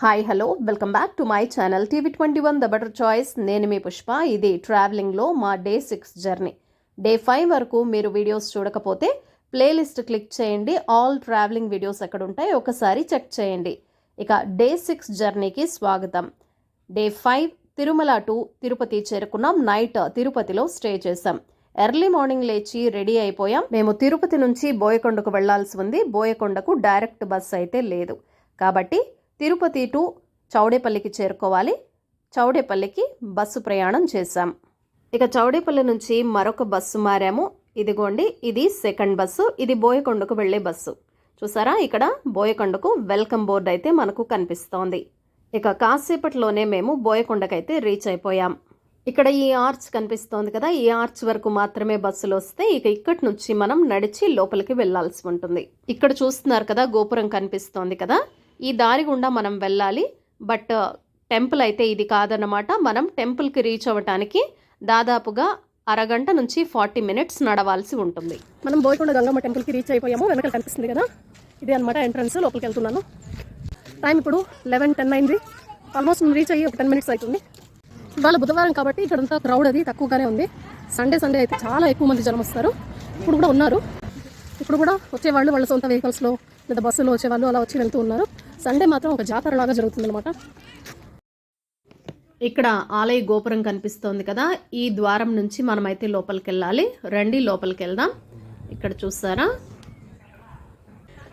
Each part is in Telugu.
Hi hello. Welcome back to my channel TV twenty one the better choice. నేను మీ పుష్ప. ఇది ట్రావెలింగ్లో మా day six journey. Day five వరకు మీరు వీడియోస్ చూడకపోతే ప్లేలిస్ట్ క్లిక్ చేయండి. ఆల్ ట్రావెలింగ్ వీడియోస్ ఎక్కడ ఉంటాయి ఒకసారి చెక్ చేయండి. ఇక డే సిక్స్ జర్నీకి స్వాగతం. Day five Tirumala to Tirupati చేరుకున్నాం. నైట్ తిరుపతిలో స్టే చేసాం ఎర్లీ మార్నింగ్ లేచి రెడీ అయిపోయాం. మేము తిరుపతి నుంచి బోయకొండకు వెళ్ళాల్సి ఉంది. బోయకొండకు డైరెక్ట్ బస్ అయితే లేదు. కాబట్టి తిరుపతి టు చౌడేపల్లికి చేరుకోవాలి. చౌడేపల్లికి బస్సు ప్రయాణం చేశాం. ఇక చౌడేపల్లి నుంచి మరొక బస్సు మారాము. ఇదిగోండి ఇది సెకండ్ బస్సు ఇది బోయకొండకు వెళ్ళే బస్సు. చూసారా? ఇక్కడ బోయకొండకు వెల్కమ్ బోర్డు అయితే మనకు కనిపిస్తోంది. ఇక కాసేపట్లోనే మేము బోయకొండకైతే రీచ్ అయిపోయాం. ఇక్కడ ఈ ఆర్చ్ కనిపిస్తోంది కదా? ఈ ఆర్చ్ వరకు మాత్రమే బస్సులు వస్తే ఇక ఇక్కడి నుంచి మనం నడిచి లోపలికి వెళ్ళాల్సి ఉంటుంది. ఇక్కడ చూస్తున్నారు కదా గోపురం కనిపిస్తోంది కదా? ఈ దారి గుండా మనం వెళ్ళాలి. బట్ టెంపుల్ అయితే ఇది కాదన్నమాట. మనం టెంపుల్కి రీచ్ అవ్వటానికి దాదాపుగా అరగంట నుంచి ఫార్టీ మినిట్స్ నడవాల్సి ఉంటుంది. మనం బోయకొండ గంగమ్మ టెంపుల్కి రీచ్ అయిపోయాము. వెనకాల కనిపిస్తుంది కదా? ఇది అనమాట ఎంట్రన్స్. లోపలికి వెళ్తున్నాను. టైం ఇప్పుడు లెవెన్ టెన్ అయింది. ఆల్మోస్ట్ రీచ్ అయ్యి ఒక టెన్ మినిట్స్ అవుతుంది. ఇవాళ బుధవారం కాబట్టి ఇక్కడంతా క్రౌడ్ అది తక్కువగానే ఉంది. సండే సండే అయితే చాలా ఎక్కువ మంది జనం వస్తారు. ఇప్పుడు కూడా ఉన్నారు. ఇప్పుడు కూడా వచ్చేవాళ్ళు వాళ్ళ సొంత వెహికల్స్లో లేదా బస్సులో వచ్చేవాళ్ళు అలా వచ్చి వెళ్తూ ఉన్నారు. సండే మాత్రం ఒక జాతర లాగా జరుగుతుంది అనమాట ఇక్కడ ఆలయ గోపురం కనిపిస్తోంది కదా ఈ ద్వారం నుంచి మనమైతే లోపలికి వెళ్ళాలి రండి లోపలికి వెళ్దాం ఇక్కడ చూసారా?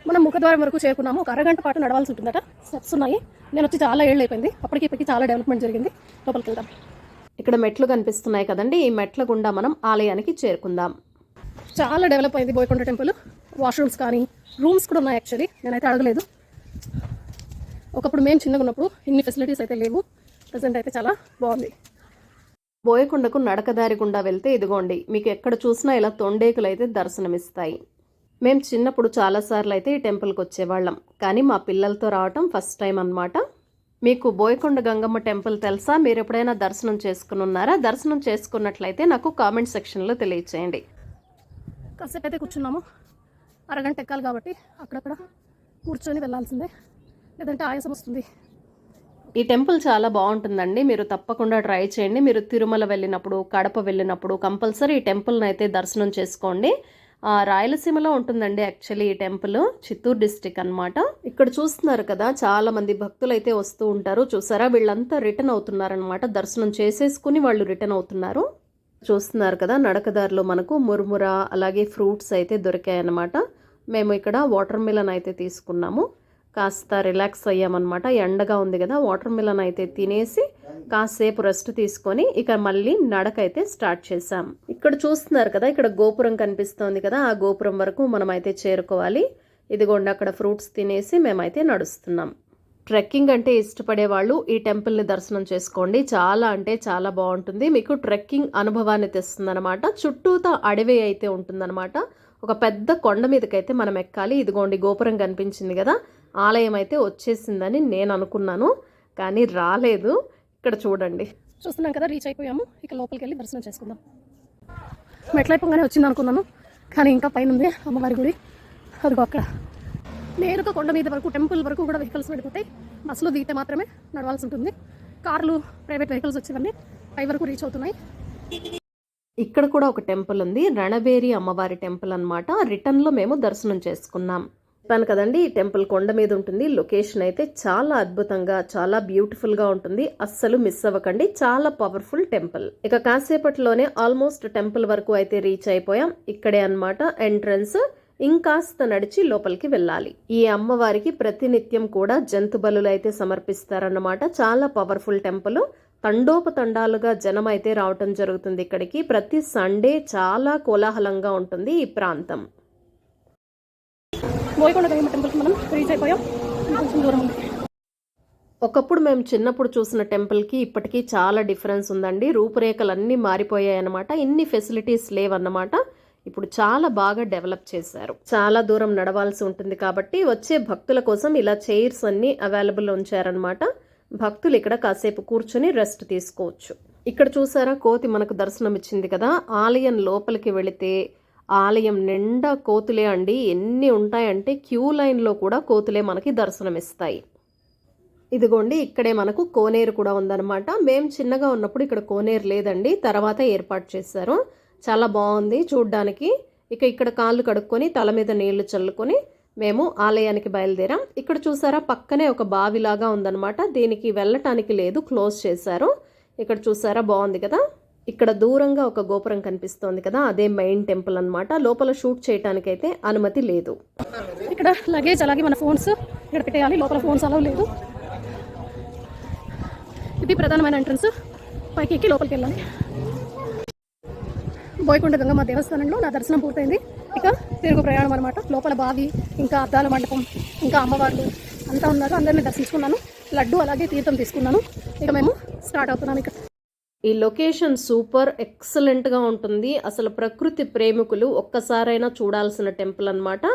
మనం ముఖద్వారం వరకు చేరుకున్నాము. ఒక అరగంట పాటు నడవాల్సి ఉంటుందట. స్టెప్స్ ఉన్నాయి. నేను వచ్చి చాలా ఏళ్ళు అయిపోయింది. అప్పటికి ఇప్పటికి చాలా డెవలప్మెంట్ జరిగింది. లోపలికి వెళ్దాం ఇక్కడ మెట్లు కనిపిస్తున్నాయి కదండి. ఈ మెట్ల గుండా మనం ఆలయానికి చేరుకుందాం. చాలా డెవలప్ అయింది బోయకొండ టెంపుల్. వాష్రూమ్స్ కానీ రూమ్స్ కూడా ఉన్నాయి యాక్చువల్లీ. నేనైతే అడగలేదు. ఒకప్పుడు మేము చిన్నగా ఉన్నప్పుడు ఇన్ని ఫెసిలిటీస్ అయితే లేవు. ప్రజెంట్ అయితే చాలా బాగుంది. బోయకొండకు నడకదారి గుండా వెళ్తే ఇదిగోండి మీకు ఎక్కడ చూసినా ఇలా తొండేకులు అయితే దర్శనమిస్తాయి. మేము చిన్నప్పుడు చాలాసార్లు అయితే ఈ టెంపుల్కి వచ్చేవాళ్ళం కానీ మా పిల్లలతో రావటం ఫస్ట్ టైం అన్నమాట. మీకు బోయకొండ గంగమ్మ టెంపుల్ తెలుసా? మీరు ఎప్పుడైనా దర్శనం చేసుకుని ఉన్నారా? దర్శనం చేసుకున్నట్లయితే నాకు కామెంట్ సెక్షన్లో తెలియచేయండి. కాసేపు అయితే కూర్చున్నాము. అరగంట ఎక్కాలి కాబట్టి అక్కడక్కడ కూర్చొని వెళ్ళాల్సిందే. లేదంటే ఆయాసం వస్తుంది. ఈ టెంపుల్ చాలా బాగుంటుందండి. మీరు తప్పకుండా ట్రై చేయండి. మీరు తిరుమల వెళ్ళినప్పుడు కడప వెళ్ళినప్పుడు కంపల్సరీ ఈ టెంపుల్ని అయితే దర్శనం చేసుకోండి. రాయలసీమలో ఉంటుందండి యాక్చువల్లీ ఈ టెంపుల్. చిత్తూరు డిస్టిక్ అన్నమాట. ఇక్కడ చూస్తున్నారు కదా చాలా మంది భక్తులు అయితే వస్తూ ఉంటారు. చూసారా? వీళ్ళంతా రిటర్న్ అవుతున్నారనమాట దర్శనం చేసేసుకుని వాళ్ళు రిటర్న్ అవుతున్నారు. చూస్తున్నారు కదా నడకదారిలో మనకు మురుముర అలాగే ఫ్రూట్స్ అయితే దొరికాయన్నమాట. మేము ఇక్కడ వాటర్ మిలన్ అయితే తీసుకున్నాము. కాస్త రిలాక్స్ అయ్యామన్నమాట. ఎండగా ఉంది కదా వాటర్ మిలన్ అయితే తినేసి కాసేపు రెస్ట్ తీసుకొని ఇక మళ్ళీ నడక అయితే స్టార్ట్ చేసాం ఇక్కడ చూస్తున్నారు కదా ఇక్కడ గోపురం కనిపిస్తోంది కదా ఆ గోపురం వరకు మనం అయితే చేరుకోవాలి. ఇదిగోండి అక్కడ ఫ్రూట్స్ తినేసి మేమైతే నడుస్తున్నాం. ట్రెక్కింగ్ అంటే ఇష్టపడే వాళ్ళు ఈ టెంపుల్ని దర్శనం చేసుకోండి. చాలా అంటే చాలా బాగుంటుంది. మీకు ట్రెక్కింగ్ అనుభవాన్ని తెస్తుందన్నమాట. చుట్టూతా అడవి అయితే ఉంటుందన్నమాట. ఒక పెద్ద కొండ మీదకైతే మనం ఎక్కాలి. ఇదిగోండి గోపురం కనిపించింది కదా ఆలయం అయితే వచ్చేసిందని నేను అనుకున్నాను కానీ రాలేదు. ఇక్కడ చూడండి. చూస్తున్నాం కదా రీచ్ అయిపోయాము. ఇక లోపలికి వెళ్ళి దర్శనం చేసుకుందాం. మెట్లయిపోగానే వచ్చింది అనుకున్నాను కానీ ఇంకా పైన ఉంది అమ్మవారి గుడి. అదిగో అక్కడ. నేరుగా కొండ మీద వరకు టెంపుల్ వరకు కూడా వెహికల్స్ వెళ్ళిపోతాయి బస్సులో దిగితే మాత్రమే నడవాల్సి ఉంటుంది. కార్లు ప్రైవేట్ వెహికల్స్ వచ్చేవన్నీ పై వరకు రీచ్ అవుతున్నాయి. ఇక్కడ కూడా ఒక టెంపుల్ ఉంది రణబేరి అమ్మవారి టెంపుల్ అన్నమాట. రిటర్న్లో మేము దర్శనం చేసుకున్నాం. చెప్పాను కదండి ఈ టెంపుల్ కొండ మీద ఉంటుంది. లొకేషన్ అయితే చాలా అద్భుతంగా చాలా బ్యూటిఫుల్గా ఉంటుంది. అస్సలు మిస్ అవ్వకండి. చాలా పవర్ఫుల్ టెంపుల్. ఇక కాసేపట్లోనే ఆల్మోస్ట్ టెంపుల్ వరకు అయితే రీచ్ అయిపోయాం. ఇక్కడే అన్నమాట ఎంట్రన్స్. ఇంకాస్త నడిచి లోపలికి వెళ్ళాలి. ఈ అమ్మవారికి ప్రతినిత్యం కూడా జంతు బలులు అయితే సమర్పిస్తారన్నమాట. చాలా పవర్ఫుల్ టెంపుల్. తండోపతండాలుగా జనం అయితే రావటం జరుగుతుంది ఇక్కడికి. ప్రతి సండే చాలా కోలాహలంగా ఉంటుంది ఈ ప్రాంతం. బోయకొండ గంగమ్మ టెంపుల్కి మనం రీచ్ అయిపోయాం. కొంచెం దూరం ఉంది. ఒకప్పుడు మేము చిన్నప్పుడు చూసిన టెంపుల్కి ఇప్పటికీ చాలా డిఫరెన్స్ ఉందండి. రూపురేఖలన్నీ మారిపోయాయి అన్నమాట ఇన్ని ఫెసిలిటీస్ లేవన్నమాట. ఇప్పుడు చాలా బాగా డెవలప్ చేశారు. చాలా దూరం నడవాల్సి ఉంటుంది కాబట్టి వచ్చే భక్తుల కోసం ఇలా చైర్స్ అన్ని అవైలబుల్ ఉంచారనమాట భక్తులు ఇక్కడ కాసేపు కూర్చొని రెస్ట్ తీసుకోవచ్చు. ఇక్కడ చూసారా కోతి మనకు దర్శనం ఇచ్చింది కదా. ఆలయం లోపలికి వెళితే ఆలయం నిండా కోతులే అండి. ఎన్ని ఉంటాయంటే క్యూ లైన్లో కూడా కోతులే మనకి దర్శనమిస్తాయి. ఇదిగోండి ఇక్కడే మనకు కోనేరు కూడా ఉందన్నమాట. మేము చిన్నగా ఉన్నప్పుడు ఇక్కడ కోనేరు లేదండి. తర్వాత ఏర్పాటు చేశారు. చాలా బాగుంది చూడ్డానికి. ఇక ఇక్కడ కాళ్ళు కడుక్కొని తల మీద నీళ్ళు చల్లుకొని మేము ఆలయానికి బయలుదేరాం. ఇక్కడ చూసారా పక్కనే ఒక బావిలాగా ఉందన్నమాట. దీనికి వెళ్ళటానికి లేదు క్లోజ్ చేశారు. ఇక్కడ చూసారా బాగుంది కదా? ఇక్కడ దూరంగా ఒక గోపురం కనిపిస్తోంది కదా అదే మెయిన్ టెంపుల్ అన్నమాట. లోపల షూట్ చేయటానికైతే అనుమతి లేదు. ఇక్కడ లగేజ్ అలాగే మన ఫోన్స్ ఇక్కడ పెట్టేయాలి లోపల ఫోన్స్ అలవ్ లేదు. ఇది ప్రధానమైన ఎంట్రన్స్ పైకి ఎక్కి లోపలికి వెళ్ళాలి. బోయకొండ గంగమ్మ దేవస్థానంలో నా దర్శనం పూర్తయింది. ఇక తిరుగు ప్రయాణం అనమాట లోపల బావి ఇంకా అద్దాల మండపం ఇంకా అమ్మవార్లు అంతా ఉన్నారు. అందరినీ దర్శించుకున్నాను. లడ్డు అలాగే తీర్థం తీసుకున్నాను. ఇక మేము స్టార్ట్ అవుతున్నాం. ఇక్కడ ఈ లొకేషన్ సూపర్ ఎక్సలెంట్గా ఉంటుంది. అసలు ప్రకృతి ప్రేమికులు ఒక్కసారైనా చూడాల్సిన టెంపుల్ అనమాట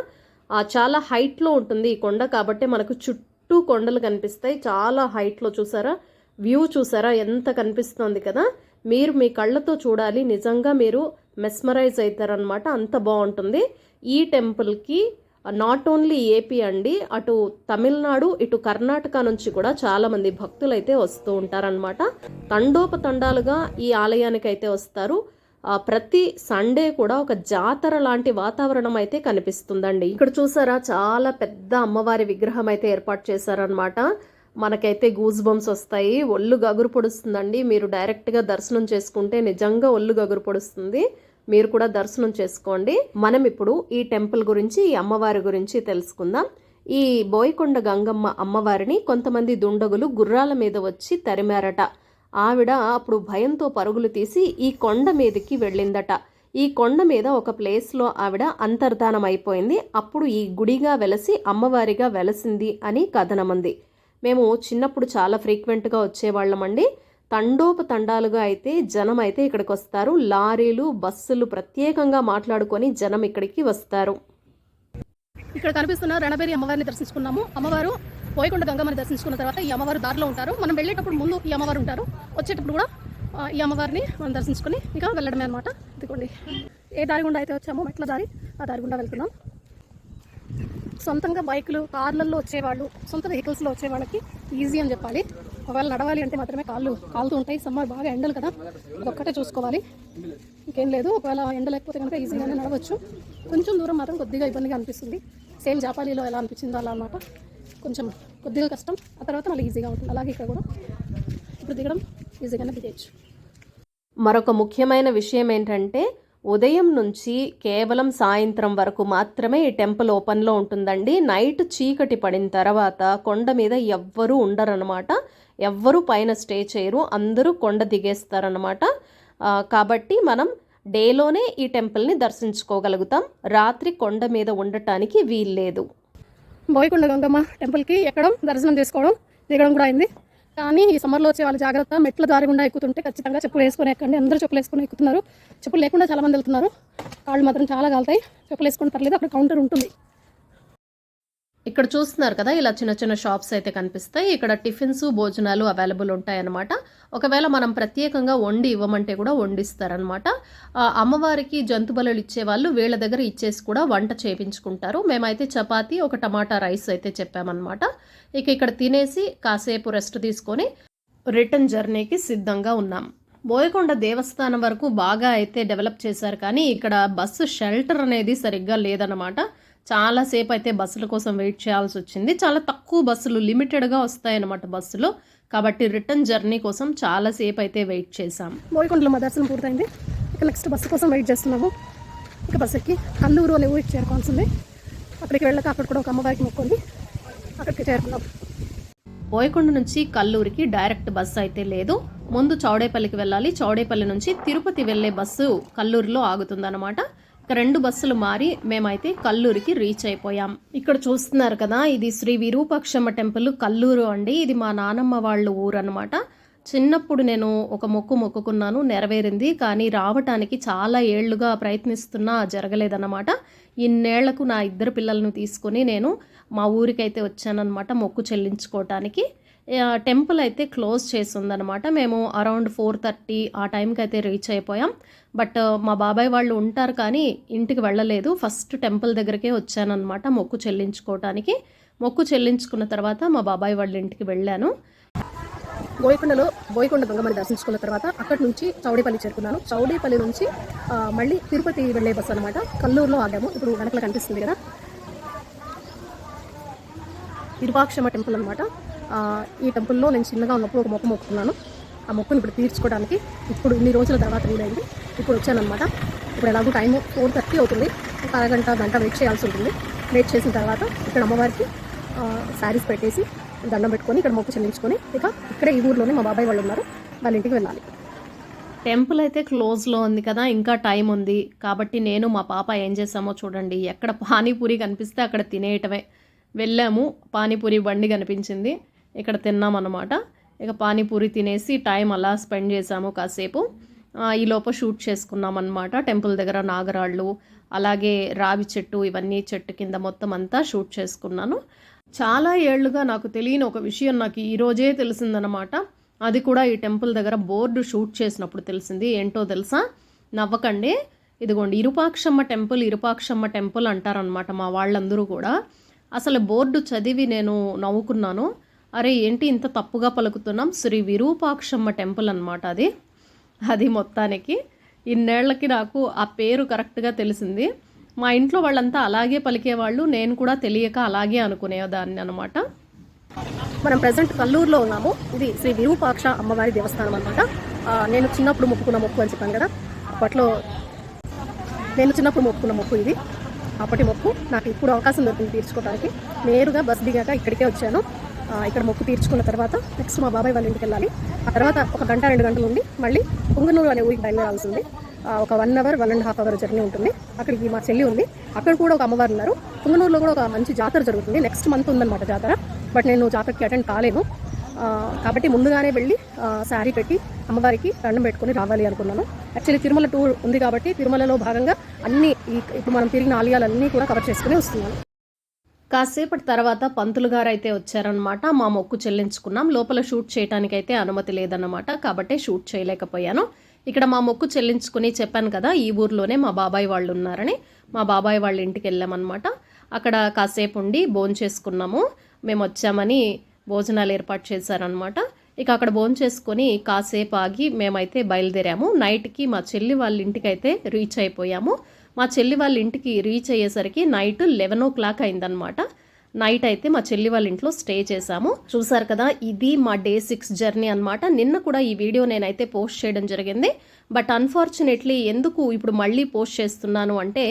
చాలా హైట్లో ఉంటుంది ఈ కొండ కాబట్టి మనకు చుట్టూ కొండలు కనిపిస్తాయి. చాలా హైట్లో చూసారా? వ్యూ చూసారా? ఎంత కనిపిస్తోంది కదా? మీరు మీ కళ్ళతో చూడాలి. నిజంగా మీరు మెస్మరైజ్ అవుతారనమాట అంత బాగుంటుంది. ఈ టెంపుల్కి నాట్ ఓన్లీ ఏపీ అండి అటు తమిళనాడు ఇటు కర్ణాటక నుంచి కూడా చాలా మంది భక్తులు అయితే వస్తూ ఉంటారనమాట తండోపతండాలుగా ఈ ఆలయానికి అయితే వస్తారు ప్రతి సండే కూడా ఒక జాతర లాంటి వాతావరణం అయితే కనిపిస్తుందండి. ఇక్కడ చూసారా చాలా పెద్ద అమ్మవారి విగ్రహం అయితే ఏర్పాటు చేశారనమాట మనకైతే గూజ్ బంప్స్ వస్తాయి ఒళ్ళు గగురు పొడుస్తుందండి. మీరు డైరెక్ట్గా దర్శనం చేసుకుంటే నిజంగా ఒళ్ళు గగురు పొడుస్తుంది. మీరు కూడా దర్శనం చేసుకోండి. మనం ఇప్పుడు ఈ టెంపుల్ గురించి ఈ అమ్మవారి గురించి తెలుసుకుందాం. ఈ బోయకొండ గంగమ్మ అమ్మవారిని కొంతమంది దుండగులు గుర్రాల మీద వచ్చి తరిమారట. ఆవిడ అప్పుడు భయంతో పరుగులు తీసి ఈ కొండ మీదకి వెళ్ళిందట. ఈ కొండ మీద ఒక ప్లేస్లో ఆవిడ అంతర్ధానం అయిపోయింది. అప్పుడు ఈ గుడిగా వెలసి అమ్మవారిగా వెలసింది అని కథనమంది. మేము చిన్నప్పుడు చాలా ఫ్రీక్వెంట్గా వచ్చేవాళ్ళమండి. తండోపతండాలుగా అయితే జనం అయితే ఇక్కడికి వస్తారు లారీలు బస్సులు ప్రత్యేకంగా మాట్లాడుకొని జనం ఇక్కడికి వస్తారు. ఇక్కడ కనిపిస్తున్న రణబేరి అమ్మవారిని దర్శించుకున్నాము. అమ్మవారు పోయకొండ గంగమ్మని దర్శించుకున్న తర్వాత ఈ అమ్మవారు దారిలో ఉంటారు. మనం వెళ్ళేటప్పుడు ముందు ఈ అమ్మవారు ఉంటారు. వచ్చేటప్పుడు కూడా ఈ అమ్మవారిని మనం దర్శించుకొని ఇక వెళ్ళడమే అనమాట ఇదిగోండి. ఏ దారి గుండా అయితే వచ్చామో మెట్ల దారి ఆ దారి గుండా వెళ్తున్నాం. సొంతంగా బైకులు కార్లలో వచ్చేవాళ్ళు సొంత వెహికల్స్లో వచ్చే వాళ్ళకి ఈజీ అని చెప్పాలి. ఒకవేళ నడవాలి అంటే మాత్రమే కాళ్ళు కాలుతూ ఉంటాయి. సమ్మర్ బాగా ఎండలు కదా. ఒక్కటే చూసుకోవాలి. ఇంకేం లేదు. ఒకవేళ ఎండ లేకపోతే కనుక ఈజీగానే నడవచ్చు. కొంచెం దూరం మాత్రం కొద్దిగా ఇబ్బందిగా అనిపిస్తుంది. సేమ్ జాపాలీలో ఎలా అనిపించిందో అలా అనమాట కొంచెం కొద్దిగా కష్టం. ఆ తర్వాత మళ్ళీ ఈజీగా ఉంటుంది. అలాగే ఇక్కడ కూడా ఇప్పుడు దిగడం ఈజీగానే దిగేయచ్చు. మరొక ముఖ్యమైన విషయం ఏంటంటే ఉదయం నుంచి కేవలం సాయంత్రం వరకు మాత్రమే ఈ టెంపుల్ ఓపెన్లో ఉంటుందండి. నైట్ చీకటి పడిన తర్వాత కొండ మీద ఎవ్వరూ ఉండరనమాట ఎవ్వరూ పైన స్టే చేయరు. అందరూ కొండ దిగేస్తారనమాట కాబట్టి మనం డేలోనే ఈ టెంపుల్ని దర్శించుకోగలుగుతాం. రాత్రి కొండ మీద ఉండటానికి వీల్లేదు. బోయకొండ గంగమ్మ టెంపుల్కి ఎక్కడం దర్శనం చేసుకోవడం దిగడం కూడా అయింది. కానీ ఈ సమ్మర్లో వచ్చే వాళ్ళు జాగ్రత్త. మెట్ల దారి గుండా ఎక్కుతుంటే ఖచ్చితంగా చెప్పులు వేసుకొని ఎక్కండి. అందరూ చెప్పులు వేసుకొని ఎక్కుతున్నారు. చెప్పులు లేకుండా చాలా మంది వెళ్తున్నారు. కాళ్ళు మాత్రం చాలా కాలుతాయి. చెప్పులు వేసుకొని పర్లేదు అక్కడ కౌంటర్ ఉంటుంది. ఇక్కడ చూస్తున్నారు కదా ఇలా చిన్న చిన్న షాప్స్ అయితే కనిపిస్తాయి. ఇక్కడ టిఫిన్స్ భోజనాలు అవైలబుల్ ఉంటాయన్నమాట. ఒకవేళ మనం ప్రత్యేకంగా వండి ఇవ్వమంటే కూడా వండిస్తారనమాట అమ్మవారికి జంతు బలులు ఇచ్చేవాళ్ళు వీళ్ళ దగ్గర ఇచ్చేసి కూడా వంట చేపించుకుంటారు. మేమైతే చపాతి ఒక టమాటా రైస్ అయితే చెప్పామన్నమాట. ఇక ఇక్కడ తినేసి కాసేపు రెస్ట్ తీసుకొని రిటర్న్ జర్నీకి సిద్ధంగా ఉన్నాం. బోయకొండ దేవస్థానం వరకు బాగా అయితే డెవలప్ చేశారు కానీ ఇక్కడ బస్సు షెల్టర్ అనేది సరిగ్గా లేదన్నమాట. చాలాసేపు అయితే బస్సుల కోసం వెయిట్ చేయాల్సి వచ్చింది. చాలా తక్కువ బస్సులు లిమిటెడ్గా వస్తాయన్నమాట బస్సులు. కాబట్టి రిటర్న్ జర్నీ కోసం చాలాసేపు అయితే వెయిట్ చేశాం. బోయకొండలో మా దర్శనం పూర్తయింది. ఇక నెక్స్ట్ బస్సు కోసం వెయిట్ చేస్తున్నాము. ఇక బస్సు ఎక్కి కల్లూరు అనే ఊరికి చేరుకోవాల్సింది. అక్కడికి వెళ్ళక అక్కడ కూడా ఒక అమ్మవారికి మొక్కుంది. అక్కడికి చేరుకున్నాం. బోయకొండ నుంచి కల్లూరికి డైరెక్ట్ బస్సు అయితే లేదు. ముందు చౌడేపల్లికి వెళ్ళాలి. చౌడేపల్లి నుంచి తిరుపతి వెళ్ళే బస్సు కల్లూరులో ఆగుతుందన్నమాట. రెండు బస్సులు మారి మేమైతే కల్లూరికి రీచ్ అయిపోయాం. ఇక్కడ చూస్తున్నారు కదా ఇది శ్రీ విరూపాక్షమ్మ టెంపుల్ కల్లూరు అండి. ఇది మా నానమ్మ వాళ్ళ ఊరు అనమాట చిన్నప్పుడు నేను ఒక మొక్కు మొక్కుకున్నాను నెరవేరింది కానీ రావటానికి చాలా ఏళ్ళుగా ప్రయత్నిస్తున్నా జరగలేదన్నమాట. ఇన్నేళ్ళకు నా ఇద్దరు పిల్లలను తీసుకొని నేను మా ఊరికైతే వచ్చానన్నమాట మొక్కు చెల్లించుకోవటానికి టెంపుల్ అయితే క్లోజ్ చేసిందనమాట మేము అరౌండ్ ఫోర్ థర్టీ ఆ టైంకి అయితే రీచ్ అయిపోయాం. బట్ మా బాబాయ్ వాళ్ళు ఉంటారు కానీ ఇంటికి వెళ్ళలేదు. ఫస్ట్ టెంపుల్ దగ్గరికే వచ్చానమాట మొక్కు చెల్లించుకోవటానికి. మొక్కు చెల్లించుకున్న తర్వాత మా బాబాయ్ వాళ్ళ ఇంటికి వెళ్ళాను. గోయకొండలో గోయకొండ గంగమ్మని దర్శించుకున్న తర్వాత అక్కడి నుంచి చౌడేపల్లి చేరుకున్నాను. చౌడేపల్లి నుంచి మళ్ళీ తిరుపతి వెళ్ళే బస్సు అనమాట కల్లూరులో ఆగాము. ఇప్పుడు వెనకల కనిపిస్తుంది కదా. విరూపాక్షమ్మ టెంపుల్ అనమాట ఈ టెంపుల్లో నేను చిన్నగా ఉన్నప్పుడు ఒక మొక్క మొక్కుకున్నాను. ఆ మొక్కను ఇప్పుడు తీర్చుకోవడానికి ఇప్పుడు ఇన్ని రోజుల తర్వాత వీలైంది. ఇప్పుడు వచ్చానమాట ఇప్పుడు ఎలాగో టైం ఫోర్ థర్టీ అవుతుంది. ఒక అరగంట గంట వెయిట్ చేయాల్సి ఉంటుంది. వెయిట్ చేసిన తర్వాత ఇక్కడ అమ్మవారికి శారీస్ పెట్టేసి దండం పెట్టుకొని ఇక్కడ మొక్కు చెల్లించుకొని ఇక ఇక్కడే ఈ ఊర్లోనే మా బాబాయ్ వాళ్ళు ఉన్నారు. వాళ్ళ ఇంటికి వెళ్ళాలి. టెంపుల్ అయితే క్లోజ్లో ఉంది కదా ఇంకా టైం ఉంది. కాబట్టి నేను మా పాప ఏం చేసామో చూడండి. ఎక్కడ పానీపూరి కనిపిస్తే అక్కడ తినేయటమే. వెళ్ళాము పానీపూరి బండి కనిపించింది. ఇక్కడ తిన్నామన్నమాట. ఇక పానీపూరి తినేసి టైం అలా స్పెండ్ చేసాము కాసేపు. ఈ లోప షూట్ చేసుకున్నామన్నమాట. టెంపుల్ దగ్గర నాగరాళ్ళు అలాగే రావి చెట్టు ఇవన్నీ చెట్టు కింద మొత్తం అంతా షూట్ చేసుకున్నాను. చాలా ఏళ్ళుగా నాకు తెలియని ఒక విషయం నాకు ఈరోజే తెలిసిందనమాట అది కూడా ఈ టెంపుల్ దగ్గర బోర్డు షూట్ చేసినప్పుడు తెలిసింది. ఏంటో తెలుసా? నవ్వకండి. ఇదిగోండి ఇరుపాక్షమ్మ టెంపుల్ ఇరుపాక్షమ్మ టెంపుల్ అంటారనమాట మా వాళ్ళందరూ కూడా. అసలు బోర్డు చదివి నేను నవ్వుకున్నాను. అరే ఏంటి ఇంత తప్పుగా పలుకుతున్నాం? శ్రీ విరూపాక్షమ్మ టెంపుల్ అనమాట అది. అది మొత్తానికి ఇన్నేళ్ళకి నాకు ఆ పేరు కరెక్ట్గా తెలిసింది. మా ఇంట్లో వాళ్ళంతా అలాగే పలికేవాళ్ళు నేను కూడా తెలియక అలాగే అనుకునేదాన్ని అనమాట మనం ప్రజెంట్ కల్లూరులో ఉన్నాము. ఇది శ్రీ విరూపాక్ష అమ్మవారి దేవస్థానం అనమాట నేను చిన్నప్పుడు మొక్కుకున్న మొక్కు అని చెప్పాను కదా అప్పట్లో నేను చిన్నప్పుడు మొక్కుకున్న మొక్కు ఇది. అప్పటి మొక్కు నాకు ఇప్పుడు అవకాశం దొరికింది తీర్చుకోవడానికి నేరుగా బస్ దిగాక ఇక్కడికే వచ్చాను. ఇక్కడ మొక్కు తీర్చుకున్న తర్వాత నెక్స్ట్ మా బాబాయ్ వాళ్ళ ఇంటికి వెళ్ళాలి. ఆ తర్వాత ఒక గంట రెండు గంటలు ఉండి మళ్ళీ పొంగనూరు అనే ఊరికి బయలుదేరాల్సి ఉంది. ఒక one hour one and half hour journey ఉంటుంది. అక్కడికి మా చెల్లి ఉంది. అక్కడ కూడా ఒక అమ్మవారు ఉన్నారు. పుంగనూరులో కూడా ఒక మంచి జాతర జరుగుతుంది. నెక్స్ట్ మంత్ ఉందన్నమాట జాతర. బట్ నేను జాతరకి అటెండ్ కాలేను. కాబట్టి ముందుగానే వెళ్ళి శారీ పెట్టి అమ్మవారికి దండం పెట్టుకొని రావాలి అనుకున్నాను. యాక్చువల్లీ తిరుమల టూర్ ఉంది కాబట్టి తిరుమలలో భాగంగా అన్ని ఈ ఇప్పుడు మనం తిరిగిన ఆలయాలన్నీ కూడా కవర్ చేసుకుని వస్తున్నాను. కాసేపటి తర్వాత పంతులు గారు అయితే వచ్చారనమాట మా మొక్కు చెల్లించుకున్నాం. లోపల షూట్ చేయడానికైతే అనుమతి లేదన్నమాట. కాబట్టి షూట్ చేయలేకపోయాను. ఇక్కడ మా మొక్కు చెల్లించుకుని చెప్పాను కదా ఈ ఊర్లోనే మా బాబాయ్ వాళ్ళు ఉన్నారని మా బాబాయ్ వాళ్ళ ఇంటికి వెళ్ళామన్నమాట. అక్కడ కాసేపు ఉండి భోజనం చేసుకున్నాము. మేము వచ్చామని భోజనాలు ఏర్పాటు చేశారనమాట ఇక అక్కడ భోజనం చేసుకొని కాసేపు ఆగి మేమైతే బయలుదేరాము. నైట్కి మా చెల్లి వాళ్ళ ఇంటికి అయితే రీచ్ అయిపోయాము. మా చెల్లి వాళ్ళ ఇంటికి రీచ్ అయ్యేసరికి నైట్ లెవెన్ ఓ క్లాక్ అయిందనమాట నైట్ అయితే మా చెల్లి వాళ్ళ ఇంట్లో స్టే చేశాము. చూసారు కదా ఇది మా డే సిక్స్ జర్నీ అనమాట నిన్న కూడా ఈ వీడియో నేనైతే పోస్ట్ చేయడం జరిగింది. బట్ అన్ఫార్చునేట్లీ ఎందుకు ఇప్పుడు మళ్ళీ పోస్ట్ చేస్తున్నాను అంటే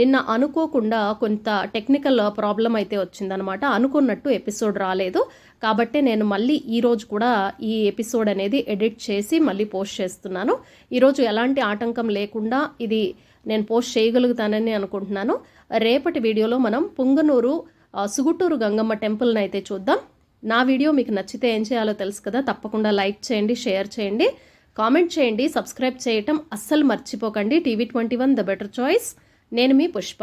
నిన్న అనుకోకుండా కొంత టెక్నికల్ ప్రాబ్లం అయితే వచ్చిందనమాట అనుకున్నట్టు ఎపిసోడ్ రాలేదు. కాబట్టి నేను మళ్ళీ ఈరోజు కూడా ఈ ఎపిసోడ్ అనేది ఎడిట్ చేసి మళ్ళీ పోస్ట్ చేస్తున్నాను. ఈరోజు ఎలాంటి ఆటంకం లేకుండా ఇది నేను పోస్ట్ చేయగలుగుతానని అనుకుంటున్నాను. రేపటి వీడియోలో మనం పుంగనూరు సుగుటూరు గంగమ్మ టెంపుల్ని అయితే చూద్దాం. నా వీడియో మీకు నచ్చితే ఏం చేయాలో తెలుసు కదా తప్పకుండా లైక్ చేయండి షేర్ చేయండి కామెంట్ చేయండి సబ్స్క్రైబ్ చేయటం అస్సలు మర్చిపోకండి. TV twenty one the better choice. నేను మీ పుష్ప.